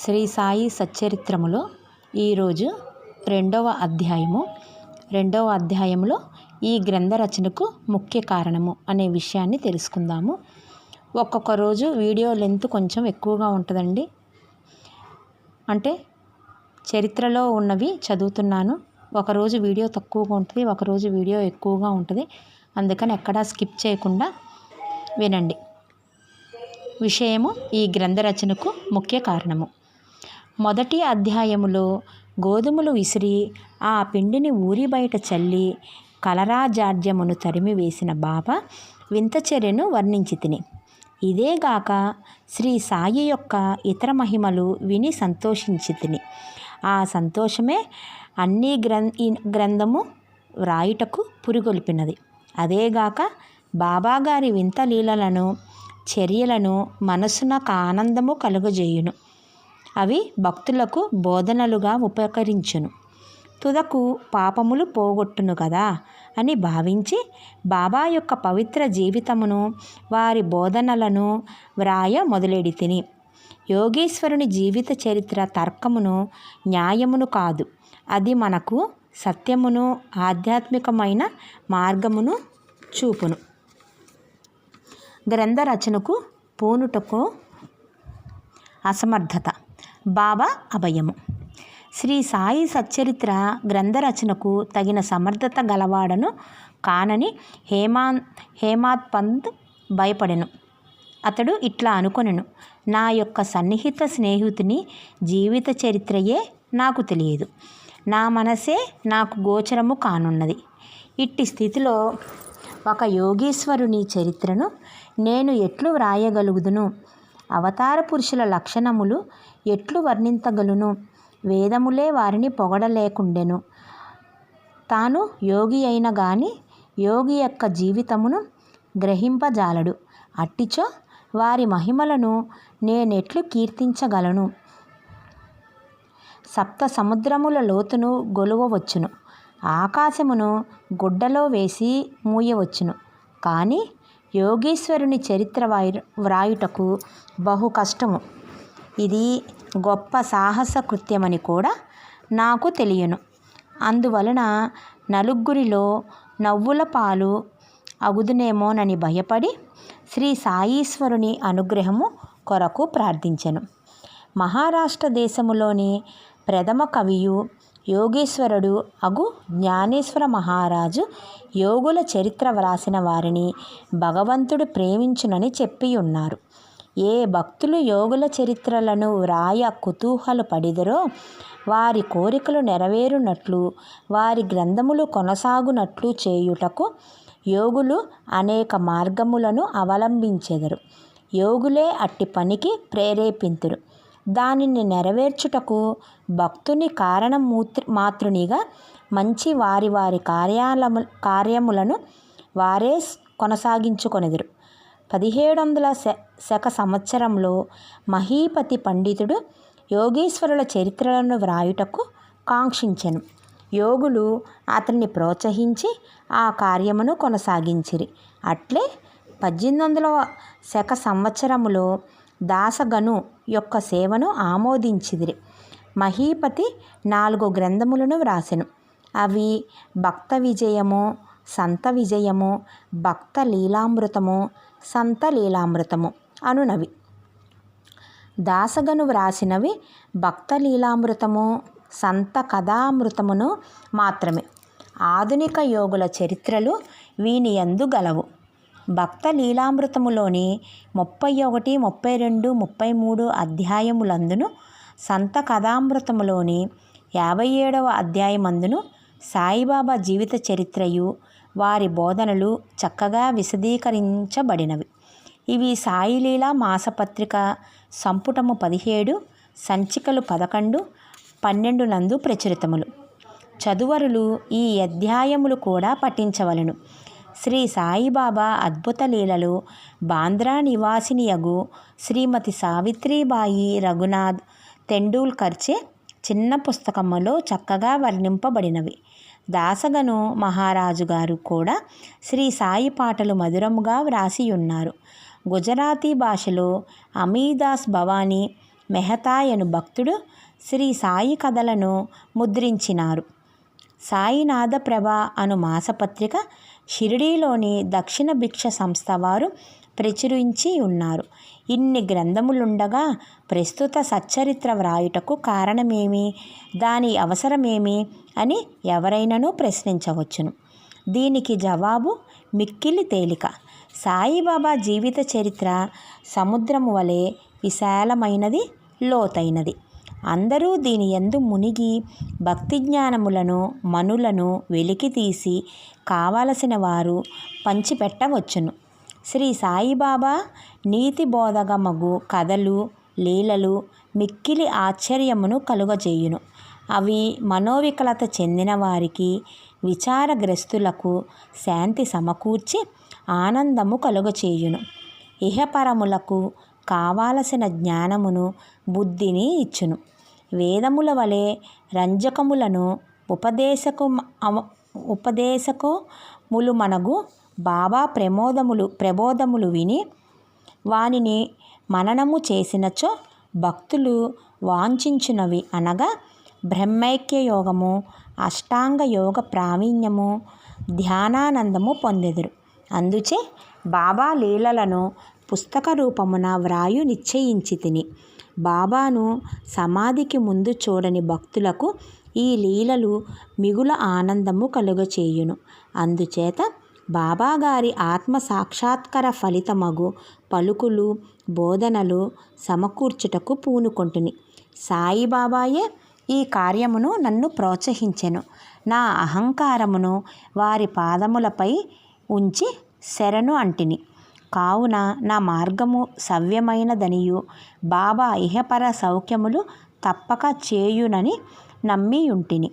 శ్రీ సాయి సచ్చరిత్రములో ఈరోజు రెండవ అధ్యాయము. రెండవ అధ్యాయంలో ఈ గ్రంథ రచనకు ముఖ్య కారణము అనే విషయాన్ని తెలుసుకుందాము. ఒక్కొక్క రోజు వీడియో లెంత్ కొంచెం ఎక్కువగా ఉంటుందండి. అంటే చరిత్రలో ఉన్నవి చదువుతున్నాను. ఒకరోజు వీడియో తక్కువగా ఉంటుంది ఒకరోజు వీడియో ఎక్కువగా ఉంటుంది. అందుకని ఎక్కడా స్కిప్ చేయకుండా వినండి. విషయము ఈ గ్రంథ రచనకు ముఖ్య కారణము. మొదటి అధ్యాయములో గోధుమలు విసిరి ఆ పిండిని ఊరి బయట చల్లి కలరాజాడ్యమును తరిమి వేసిన బాబా వింత చర్యను వర్ణించి తిని ఇదేగాక శ్రీ సాయి యొక్క ఇతర మహిమలు విని సంతోషించి తిని ఆ సంతోషమే అన్ని గ్రం ఈ గ్రంథము వ్రాయుటకు పురిగొల్పినది. అదేగాక బాబాగారి వింత లీలలను చర్యలను మనసునకు ఆనందము కలుగజేయును. అవి భక్తులకు బోధనలుగా ఉపకరించును. తుదకు పాపములు పోగొట్టును కదా అని భావించి బాబా యొక్క పవిత్ర జీవితమును వారి బోధనలను వ్రాయ మొదలెడి తిని యోగేశ్వరుని జీవిత చరిత్ర తర్కమును న్యాయమును కాదు అది మనకు సత్యమును ఆధ్యాత్మికమైన మార్గమును చూపును. గ్రంథ రచనకు పూనుటకు అసమర్థత. బాబా అభయము. శ్రీ సాయి సచ్చరిత్ర గ్రంథ రచనకు తగిన సమర్థత గలవాడను కానని హేమాన్ హేమాత్ పంత్ భయపడెను. అతడు ఇట్లా అనుకొనెను నా యొక్క సన్నిహిత స్నేహితుని జీవిత చరిత్రయే నాకు తెలియదు. నా మనసే నాకు గోచరము కానున్నది. ఇట్టి స్థితిలో ఒక యోగీశ్వరుని చరిత్రను నేను ఎట్లు వ్రాయగలుగుదును? అవతార పురుషుల లక్షణములు ఎట్లు వర్ణింతగలను? వేదములే వారిని పొగడలేకుండెను. తాను యోగి అయిన గాని యోగి యొక్క జీవితమును గ్రహింపజాలడు. అట్టిచో వారి మహిమలను నేనెట్లు కీర్తించగలను? సప్త సముద్రముల లోతును గొలువవచ్చును. ఆకాశమును గుడ్డలో వేసి మూయవచ్చును. కానీ యోగేశ్వరుని చరిత్ర వ్రాయుటకు బహు కష్టము. ఇది గొప్ప సాహస కృత్యమని కూడా నాకు తెలియను. అందువలన నలుగురిలో నవ్వుల పాలు అగుదునేమోనని భయపడి శ్రీ సాయీశ్వరుని అనుగ్రహము కొరకు ప్రార్థించెను. మహారాష్ట్ర దేశములోని ప్రథమ కవియు యోగేశ్వరుడు అగు జ్ఞానేశ్వర మహారాజు యోగుల చరిత్ర వ్రాసిన వారిని భగవంతుడు ప్రేమించునని చెప్పి ఉన్నారు ఏ భక్తులు యోగుల చరిత్రలను వ్రాయ కుతూహల పడిదరో వారి కోరికలు నెరవేరునట్లు వారి గ్రంథములు కొనసాగునట్లు చేయుటకు యోగులు అనేక మార్గములను అవలంబించెదరు. యోగులే అట్టి పనికి ప్రేరేపింతురు. దానిని నెరవేర్చుటకు భక్తుని కారణమూత్రి మాతృనిగా మంచి వారి వారి కార్యాలము కార్యములను వారే కొనసాగించుకొనెదరు. పదిహేడు వందల శక సంవత్సరంలో మహీపతి పండితుడు యోగేశ్వరుల చరిత్రలను వ్రాయుటకు కాంక్షించెను. యోగులు అతన్ని ప్రోత్సహించి ఆ కార్యమును కొనసాగించిరి. అట్లే పద్దెనిమిది వందల శక సంవత్సరములో దాసగను యొక్క సేవను ఆమోదించిదిరి. మహీపతి నాలుగు గ్రంథములను వ్రాసెను. అవి భక్త విజయము సంత విజయము భక్త లీలామృతము సంత లీలామృతము అనునవి. దాసగను వ్రాసినవి భక్త లీలామృతము సంత కథామృతమును మాత్రమే. ఆధునిక యోగుల చరిత్రలు వీని ఎందు గలవు. భక్త లీలామృతములోని ముప్పై ఒకటి ముప్పై రెండు ముప్పై మూడు అధ్యాయములందును సంత కథామృతములోని యాభై ఏడవ అధ్యాయమందును సాయిబాబా జీవిత చరిత్రయు వారి బోధనలు చక్కగా విశదీకరించబడినవి. ఇవి సాయిలీల మాసపత్రిక సంపుటము పదిహేడు సంచికలు పదకొండు పన్నెండు నందు ప్రచురితములు. చదువరులు ఈ అధ్యాయములు కూడా పఠించవలను. శ్రీ సాయిబాబా అద్భుత లీలలు బాంద్రా నివాసినియగు శ్రీమతి సావిత్రిబాయి రఘునాథ్ తెండూల్కర్చే చిన్న పుస్తకములో చక్కగా వర్ణింపబడినవి. దాసగను మహారాజు గారు కూడా శ్రీ సాయి పాటలు మధురముగా వ్రాసి ఉన్నారు గుజరాతీ భాషలో అమీదాస్ భవానీ మెహతాయను భక్తుడు శ్రీ సాయి కథలను ముద్రించినారు. సాయినాథ ప్రభ అను మాసపత్రిక షిరిడీలోని దక్షిణ భిక్ష సంస్థ వారు ప్రచురించి ఉన్నారు. ఇన్ని గ్రంథములుండగా ప్రస్తుత సచ్చరిత్ర వ్రాయుటకు కారణమేమి? దాని అవసరమేమి? అని ఎవరైనాను ప్రశ్నించవచ్చును. దీనికి జవాబు మిక్కిలి తేలిక. సాయిబాబా జీవిత చరిత్ర సముద్రము వలె విశాలమైనది లోతైనది. అందరూ దీని ఎందు మునిగి భక్తి జ్ఞానములను మనులను వెలికితీసి కావలసిన వారు పంచిపెట్టవచ్చును. శ్రీ సాయిబాబా నీతి బోధగమగు కథలు లీలలు మిక్కిలి ఆశ్చర్యమును కలుగజేయును. అవి మనోవికలత చెందిన వారికి విచారగ్రస్తులకు శాంతి సమకూర్చి ఆనందము కలుగచేయును. ఇహపరములకు కావాలసిన జ్ఞానమును బుద్ధిని ఇచ్చును. వేదముల వలె రంజకములను ఉపదేశకు ఉపదేశకములు మనగు బాబా ప్రమోదములు ప్రబోధములు విని వానిని మననము చేసినచో భక్తులు వాంఛించినవి అనగా బ్రహ్మైక్య యోగము అష్టాంగ యోగ ప్రావీణ్యము ధ్యానానందము పొందెదరు. అందుచే బాబా లీలలను పుస్తక రూపమున వ్రాయు నిశ్చయించి తిని. బాబాను సమాధికి ముందు చూడని భక్తులకు ఈ లీలలు మిగుల ఆనందము కలుగచేయును. అందుచేత బాబాగారి ఆత్మ సాక్షాత్కర ఫలితమగు పలుకులు బోధనలు సమకూర్చుటకు పూనుకుంటుని. సాయిబాబాయే ఈ కార్యమును నన్ను ప్రోత్సహించెను. నా అహంకారమును వారి పాదములపై ఉంచి శరణు అంటిని. కావున నా మార్గము సవ్యమైనదనియు. బాబా ఇహపర సౌఖ్యములు తప్పక చేయునని నమ్మియుంటిని.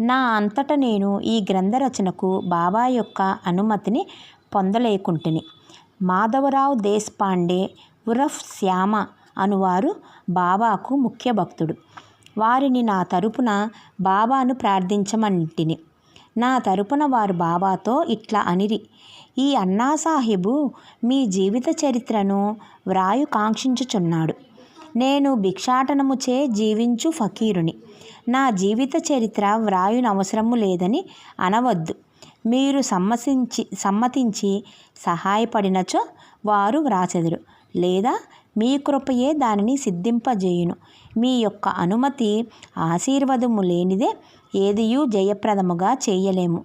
నా అంతట నేను ఈ గ్రంథ రచనకు బాబా యొక్క అనుమతిని పొందలేకుంటిని. మాధవరావు దేశపాండే ఉరఫ్ శ్యామ అనువారు బాబాకు ముఖ్య భక్తుడు. వారిని నా తరపున బాబాను ప్రార్థించమంటిని. నా తరపున వారు బాబాతో ఇట్లా అనిరి ఈ అన్నాసాహిబు మీ జీవిత చరిత్రను వ్రాయు కాంక్షించుచున్నాడు. నేను భిక్షాటనముచే జీవించు ఫకీరుని. నా జీవిత చరిత్ర వ్రాయునవసరము లేదని అనవద్దు. మీరు సమ్మతించి సమ్మతించి సహాయపడినచో వారు వ్రాసెదరు లేదా మీ కృపయే దానిని సిద్ధింపజేయును. మీ యొక్క అనుమతి ఆశీర్వదము లేనిదే ఏదియూ జయప్రదముగా చేయలేము.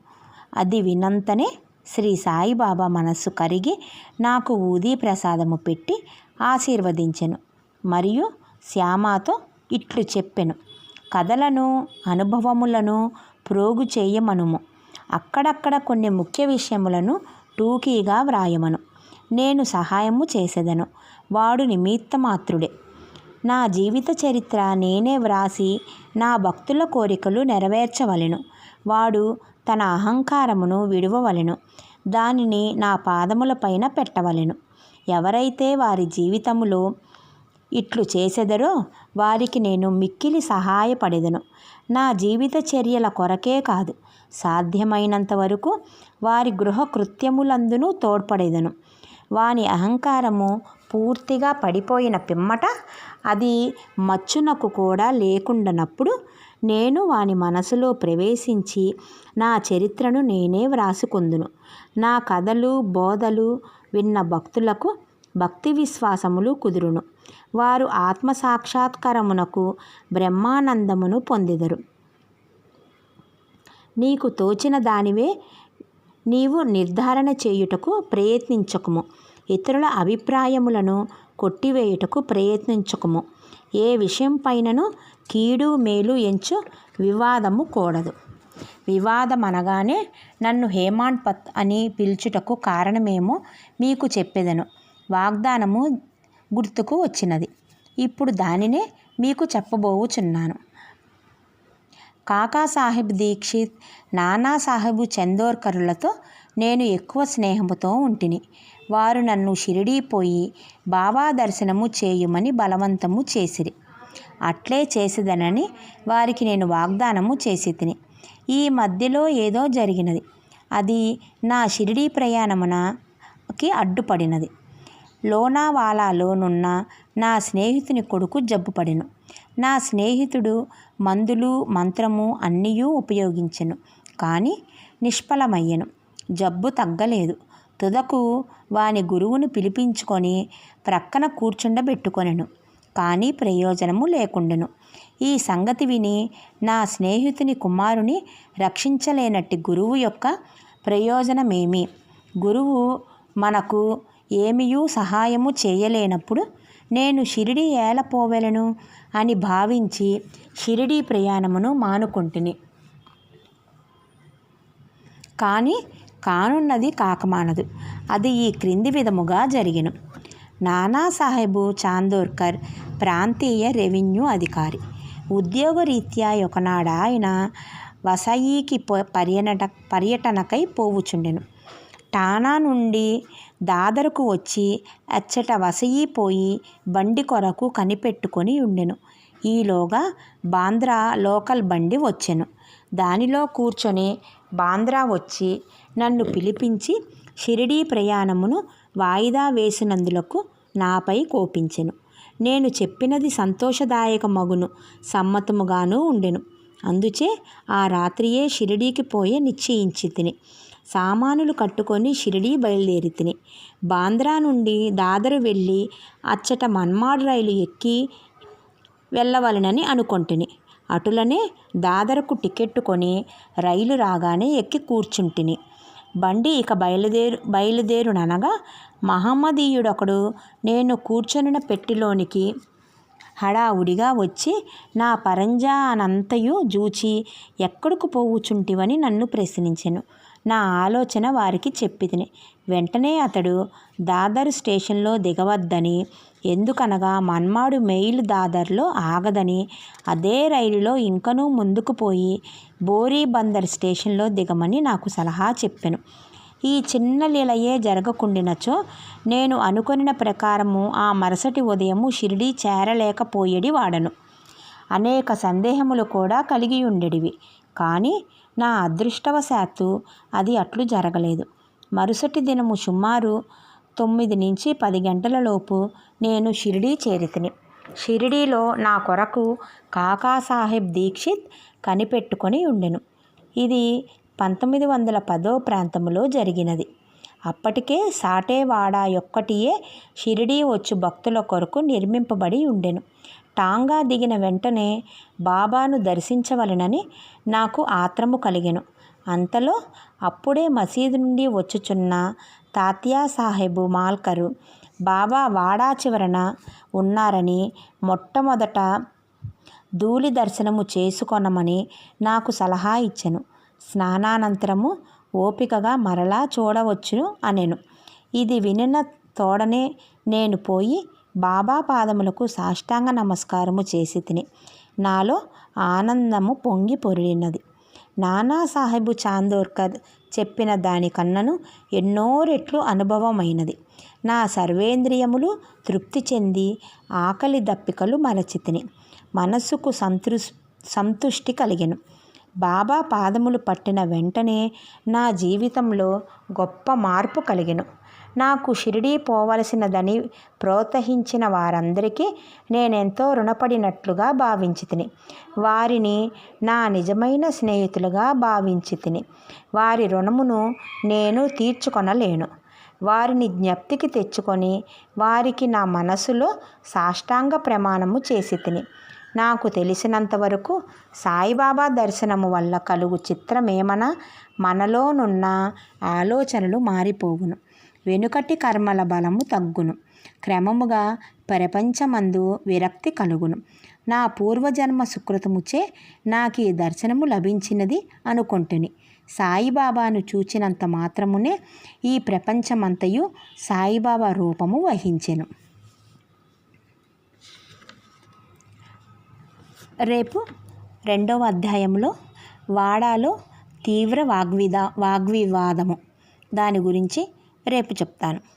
అది వినంతనే శ్రీ సాయిబాబా మనస్సు కరిగి నాకు ఊదీ ప్రసాదము పెట్టి ఆశీర్వదించెను. మరియు శ్యామాతో ఇట్లు చెప్పెను. కథలను అనుభవములను ప్రోగు చేయమనుము. అక్కడక్కడ కొన్ని ముఖ్య విషయములను టూకీగా వ్రాయమను. నేను సహాయము చేసేదను. వాడు నిమిత్తమాత్రుడే. నా జీవిత చరిత్ర నేనే వ్రాసి నా భక్తుల కోరికలు నెరవేర్చవలెను. వాడు తన అహంకారమును విడువవలెను. దానిని నా పాదములపైన పెట్టవలెను. ఎవరైతే వారి జీవితములో ఇట్లు చేసెదరో వారికి నేను మిక్కిలి సహాయపడెదను. నా జీవిత చర్యల కొరకే కాదు. సాధ్యమైనంత వరకు వారి గృహ కృత్యములందునూ తోడ్పడేదను. వాని అహంకారము పూర్తిగా పడిపోయిన పిమ్మట అది మచ్చునకు కూడా లేకుండానప్పుడు నేను వాని మనసులో ప్రవేశించి నా చరిత్రను నేనే వ్రాసుకుందును. నా కథలు బోధలు విన్న భక్తులకు భక్తి విశ్వాసములు కుదురును. వారు ఆత్మ సాక్షాత్కారమునకు బ్రహ్మానందమును పొందెదరు. నీకు తోచిన దానివే నీవు నిర్ధారణ చేయుటకు ప్రయత్నించకుము. ఇతరుల అభిప్రాయములను కొట్టివేయుటకు ప్రయత్నించకము. ఏ విషయం పైనను కీడు మేలు ఎంచు వివాదము కూడదు. వివాదం అనగానే నన్ను హేమాన్ పత్ అని పిలుచుటకు కారణమేమో మీకు చెప్పెదను. వాగ్దానము గుర్తుకు వచ్చినది. ఇప్పుడు దానినే మీకు చెప్పబోవుచున్నాను. కాకాసాహెబ్ దీక్షిత్ నానాసాహెబు చందోర్కరులతో నేను ఎక్కువ స్నేహముతో ఉంటిని. వారు నన్ను షిరిడీ పోయి బాబా దర్శనము చేయుమని బలవంతము చేసిరి. అట్లే చేసేదనని వారికి నేను వాగ్దానము చేసి తిని ఈ మధ్యలో ఏదో జరిగినది. అది నా షిరిడీ ప్రయాణమునకి అడ్డుపడినది. లోనావాలాలోనున్న నా స్నేహితుని కొడుకు జబ్బుపడెను. నా స్నేహితుడు మందులు మంత్రము అన్నీ ఉపయోగించెను. కానీ నిష్ఫలమయ్యెను. జబ్బు తగ్గలేదు. తుదకు వాని గురువును పిలిపించుకొని ప్రక్కన కూర్చుండబెట్టుకొనెను. కానీ ప్రయోజనము లేకుండెను. ఈ సంగతి విని నా స్నేహితుని కుమారుని రక్షించలేనట్టి గురువు యొక్క ప్రయోజనమేమి? గురువు మనకు ఏమియూ సహాయము చేయలేనప్పుడు నేను షిరిడి ఏలపోవెలను అని భావించి షిరిడీ ప్రయాణమును మానుకుంటుని. కానీ కానున్నది కాకమానదు. అది ఈ క్రింది విధముగా జరిగెను. నానాసాహెబు చాందోర్కర్ ప్రాంతీయ రెవెన్యూ అధికారి. ఉద్యోగరీత్యా ఒకనాడు ఆయన వసయీకి పర్యటన పర్యటనకై పోవుచుండెను. టానా నుండి దాదరుకు వచ్చి అచ్చట వసయి పోయి బండి కొరకు కనిపెట్టుకొని ఉండెను. ఈలోగా బాంద్రా లోకల్ బండి వచ్చెను. దానిలో కూర్చొని బాంద్రా వచ్చి నన్ను పిలిపించి షిరిడీ ప్రయాణమును వాయిదా వేసినందులకు నాపై కోపించెను. నేను చెప్పినది సంతోషదాయకమగును సమ్మతముగాను ఉండెను. అందుచే ఆ రాత్రియే షిరిడీకి పోయే నిశ్చయించి తిని సామానులు కట్టుకొని షిరిడీ బయలుదేరి తిని బాంద్రా నుండి దాదరు వెళ్ళి అచ్చట మన్మాడ్ రైలు ఎక్కి వెళ్ళవలనని అనుకొంటిని. అటులనే దాదరకు టికెట్టు కొని రైలు రాగానే ఎక్కి కూర్చుంటిని. బండి ఇక బయలుదేరు బయలుదేరుననగా మహమ్మదీయుడొకడు నేను కూర్చొనిన పెట్టిలోనికి హడావుడిగా వచ్చి నా పరంజానంతయు జూచి ఎక్కడికి పోవుచుంటివని నన్ను ప్రశ్నించెను. నా ఆలోచన వారికి చెప్పితిని. వెంటనే అతడు దాదర్ స్టేషన్లో దిగవద్దని ఎందుకనగా మన్మాడు మెయిల్ దాదర్లో ఆగదని అదే రైలులో ఇంకనూ ముందుకు పోయి బోరీ బందర్ స్టేషన్లో దిగమని నాకు సలహా చెప్పాను. ఈ చిన్న లీలయే జరగకుండినచో నేను అనుకొనిన ప్రకారము ఆ మరుసటి ఉదయము షిరిడీ చేరలేకపోయేడి వాడను అనేక సందేహములు కూడా కలిగి ఉండేటివి కానీ నా అదృష్టవశాత్తు అది అట్లు జరగలేదు. మరుసటి దినము సుమారు తొమ్మిది నుంచి పది గంటలలోపు నేను షిరిడీ చేరితిని. షిరిడీలో నా కొరకు కాకాసాహెబ్ దీక్షిత్ కనిపెట్టుకొని ఉండెను. ఇది పంతొమ్మిది వందల పదో ప్రాంతంలో జరిగినది. అప్పటికే సాటేవాడ యొక్కటియే షిరిడీ వచ్చు భక్తుల కొరకు నిర్మింపబడి ఉండెను. టాంగా దిగిన వెంటనే బాబాను దర్శించవలెనని నాకు ఆత్రము కలిగెను. అంతలో అప్పుడే మసీదు నుండి వచ్చుచున్న తాత్యా సాహెబు మాల్కరు బాబా వాడా చివరన ఉన్నారని మొట్టమొదట ధూళి దర్శనము చేసుకొనమని నాకు సలహా ఇచ్చెను. స్నానానంతరము ఓపికగా మరలా చూడవచ్చును అనెను. ఇది వినిన తోడనే నేను పోయి బాబా పాదములకు సాష్టాంగ నమస్కారము చేసి తిని నాలో ఆనందము పొంగి పొరిడినది నానాసాహెబు చాందోర్కర్ చెప్పిన దానికన్నను ఎన్నో రెట్లు అనుభవమైనది. నా సర్వేంద్రియములు తృప్తి చెంది ఆకలి దప్పికలు మరచితిని మనస్సుకు సంతృ సంతుష్టి కలిగెను. బాబా పాదములు పట్టిన వెంటనే నా జీవితంలో గొప్ప మార్పు కలిగెను. నాకు షిరిడీ పోవలసినదని ప్రోత్సహించిన వారందరికీ నేనెంతో రుణపడినట్లుగా భావించి తిని వారిని నా నిజమైన స్నేహితులుగా భావించి తిని వారి రుణమును నేను తీర్చుకొనలేను. వారిని జ్ఞప్తికి తెచ్చుకొని వారికి నా మనసులో సాష్టాంగ ప్రమాణము చేసి తిని నాకు తెలిసినంతవరకు సాయిబాబా దర్శనము వల్ల కలుగు చిత్రమేమన మనలోనున్న ఆలోచనలు మారిపోవును. వెనుకటి కర్మల బలము తగ్గును. క్రమముగా ప్రపంచమందు విరక్తి కలుగును. నా పూర్వజన్మ సుకృతముచే నాకు ఈ దర్శనము లభించినది అనుకుంటుని. సాయిబాబాను చూచినంత మాత్రమునే ఈ ప్రపంచమంతయు సాయిబాబా రూపము వహించెను. రేపు రెండవ అధ్యాయంలో వాడాలో తీవ్ర వాగ్విదా వాగ్వివాదము. దాని గురించి రేపు చెప్తాను.